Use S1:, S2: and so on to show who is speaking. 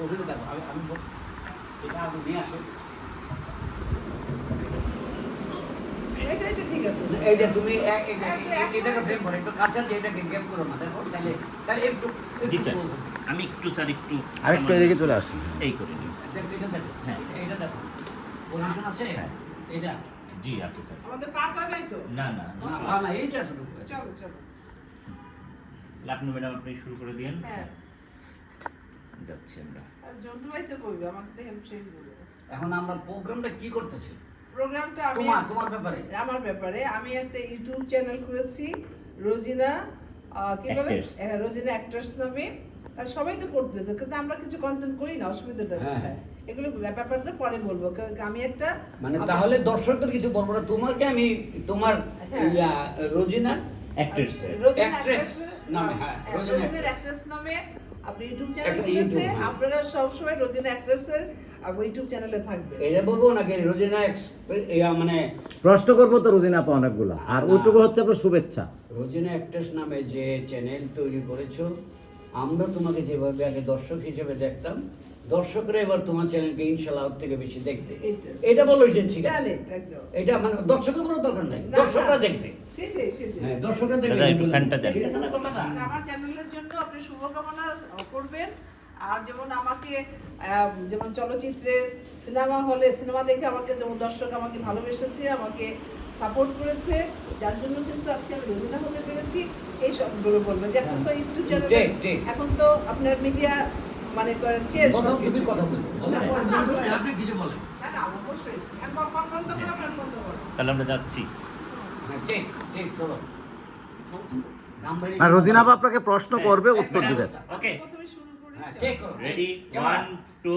S1: ওখানে দেখো আমি আমি এটা আপনি নিয়ে আসেন
S2: এটা এটা ঠিক আছে।
S1: এই যে তুমি এ- এই যে- এ- এটাকে ফ্রেম করো একটু কাছে যে এটাকে গ্যাপ করো না দেখো তাহলে তাহলে একটু
S3: জি স্যার আমি একটু স্যার একটু
S4: আরেকটু এদিকে চলে আসুন।
S3: এই করে
S1: এটা দেখো
S3: হ্যাঁ।
S1: এটা দেখো। পজিশন আছে?
S3: হ্যাঁ।
S1: এটা?
S3: জি আছে স্যার।
S2: আমাদের পা নাই তো?
S3: না না
S1: না। এই যে।
S2: চলো চলো।
S3: ম্যাডাম আপনি শুরু করে দিন
S2: হ্যাঁ।
S3: যাচ্ছি আমরা।
S1: এখন আমরা প্রোগ্রামটা কি করতেছি?
S2: প্রোগ্রামটা আমি
S1: তোমার তোমার ব্যাপারে।
S2: আমার ব্যাপারে। আমি একটা ইউটিউব চ্যানেল খুলেছি রোজিনা কি বলে? হ্যাঁ, রোজিনা অ্যাক্টর্স নামে। আর সবাই তো করতেছে কিন্তু আমরা কিছু কন্টেন্ট করি না অসুবিধাটা
S1: হ্যাঁ, হ্যাঁ।
S2: এগুলো ব্যাপারটা পরে বলব। আমি একটা
S1: মানে তাহলে দর্শকদের কিছু বলব না তোমাকে আমি তোমার। Rozina
S3: actor sir
S2: Rozina
S1: Actress
S2: Actress-
S1: নামে, হ্যাঁ, রোজিনা। Actress
S2: নামে আপনি ইউটিউব চ্যানেল খুলেছে
S1: YouTube।
S2: আপনারা সবসময় রোজিনা অ্যাক্ট্রেসের ইউটিউব চ্যানেলে থাকবে
S1: এটা বলব নাকি? রোজিনা ইয়া, মানে
S4: প্রশ্ন করব তো রোজিনা আপা অনেকগুলো। আর ওইটুকু হচ্ছে আপনার শুভেচ্ছা।
S1: রোজিনা অ্যাক্ট্রেস নামে যে চ্যানেল তৈরি করেছ আমরা তোমাকে যেভাবে আগে দর্শক হিসেবে দেখতাম দর্শকরা এবার তোমার চ্যানেলকে ইনশাল্লাহ থেকে বেশি দেখবে। এটা বলো যে ঠিক আছে। এটা মানে দর্শকের কোনো দরকার নাই। দর্শকরা দেখবে। দর্শকরা কথাটা
S2: আর আমার চ্যানেলের জন্য আপনি শুভকামনা করবেন। আর যেমন আমাকে যেমন চলচ্চিত্রে সিনেমা হলে সিনেমা দেখে আমাকে যেমন দর্শক আমাকে ভালোবেসেছে আমাকে সাপোর্ট করেছে যার জন্য কিন্তু আজকে আমি রোজিনা হতে পেরেছি এই সবগুলো বলবেন যে এখন তো একটু চ্যানেল। এখন তো আপনার মিডিয়া মানে করেন চেঞ্জ
S1: কথা
S2: না,
S1: আপনি কিছু বলেন।
S2: না না অবশ্যই। একবার বন্ধ করে আপনার বন্ধ করো।
S3: তাহলে আমরা যাচ্ছি।
S1: হ্যাঁ বাড়িয়ে-
S4: আর রোজিনা আপনাকে প্রশ্ন করবে উত্তর দিবেন
S3: ওকে
S2: প্রথমে শুরু করি।
S1: হ্যাঁ
S3: রেডি। One two